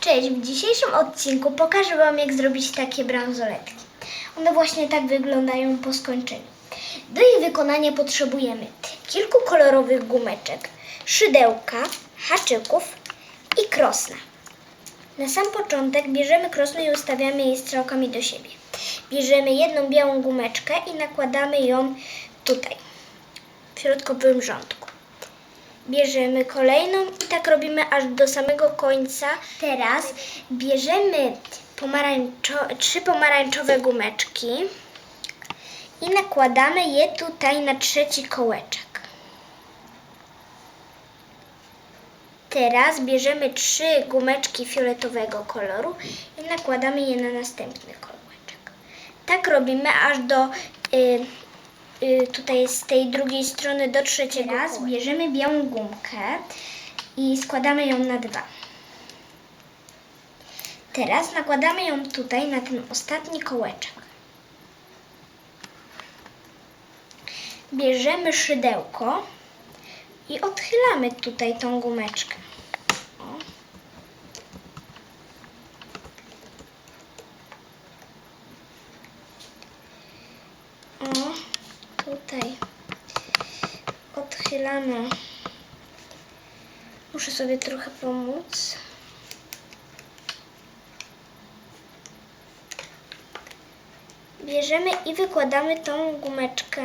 Cześć, w dzisiejszym odcinku pokażę Wam jak zrobić takie bransoletki. One właśnie tak wyglądają po skończeniu. Do ich wykonania potrzebujemy kilku kolorowych gumeczek, szydełka, haczyków i krosna. Na sam początek bierzemy krosnę i ustawiamy jej strzałkami do siebie. Bierzemy jedną białą gumeczkę i nakładamy ją tutaj, w środkowym rządku. Bierzemy kolejną i tak robimy aż do samego końca. Teraz bierzemy pomarańczo- trzy pomarańczowe gumeczki i nakładamy je tutaj na trzeci kołeczek. Teraz bierzemy trzy gumeczki fioletowego koloru i nakładamy je na następny kołeczek. Tak robimy aż do y, tutaj z tej drugiej strony do trzeciego. Teraz bierzemy białą gumkę i składamy ją na dwa. Teraz nakładamy ją tutaj na ten ostatni kołeczek. Bierzemy szydełko i odchylamy tutaj tą gumeczkę. O. O, tutaj odchylamy. Muszę sobie trochę pomóc. Bierzemy i wykładamy tą gumeczkę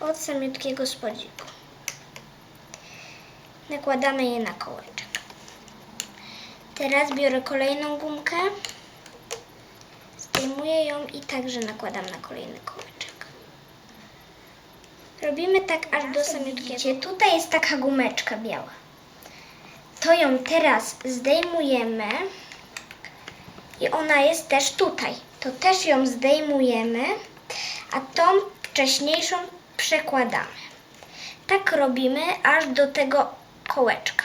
od samiutkiego spodziku. Nakładamy je na kołeczek. Teraz biorę kolejną gumkę, zdejmuję ją i także nakładam na kolejny kołeczek. Robimy tak aż do samiutkiego. Tutaj jest taka gumeczka biała. To ją teraz zdejmujemy i ona jest też tutaj. To też ją zdejmujemy, a tą wcześniejszą przekładamy. Tak robimy aż do tego kołeczka.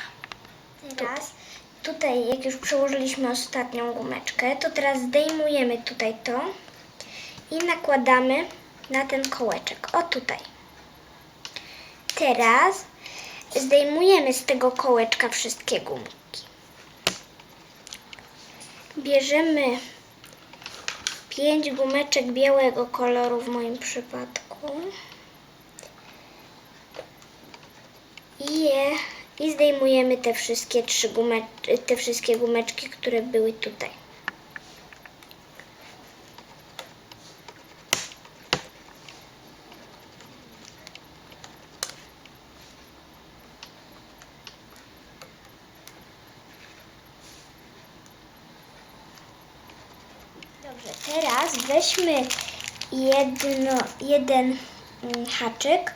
Teraz tutaj, jak już przełożyliśmy ostatnią gumeczkę, to teraz zdejmujemy tutaj to i nakładamy na ten kołeczek. O tutaj. Teraz zdejmujemy z tego kołeczka wszystkie gumki. Bierzemy pięć gumeczek białego koloru w moim przypadku i je i zdejmujemy te wszystkie trzy gume, te wszystkie gumeczki, które były tutaj. Dobrze, teraz weźmy jedno, jeden mm, haczyk,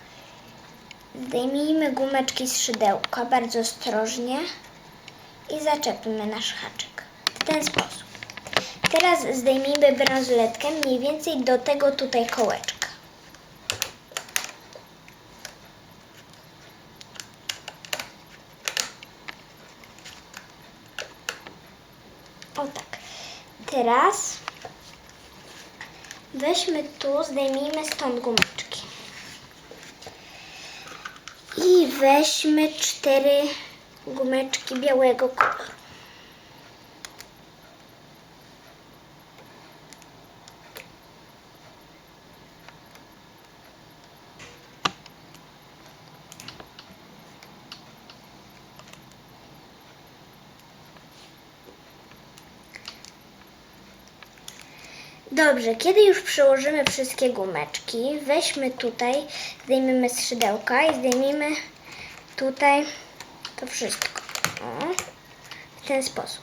zdejmijmy gumeczki z szydełka bardzo ostrożnie i zaczepimy nasz haczyk w ten sposób. Teraz zdejmijmy bransoletkę mniej więcej do tego tutaj kołeczka. O tak. Teraz weźmy tu, zdejmijmy stąd gumeczki. I weźmy cztery gumeczki białego koloru. Dobrze, kiedy już przyłożymy wszystkie gumeczki, weźmy tutaj, zdejmiemy z szydełka i zdejmijmy tutaj to wszystko. O, w ten sposób.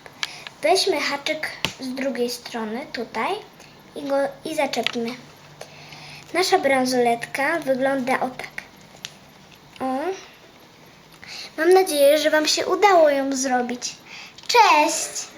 Weźmy haczyk z drugiej strony, tutaj i go i zaczepmy. Nasza bransoletka wygląda o tak. O. Mam nadzieję, że Wam się udało ją zrobić. Cześć!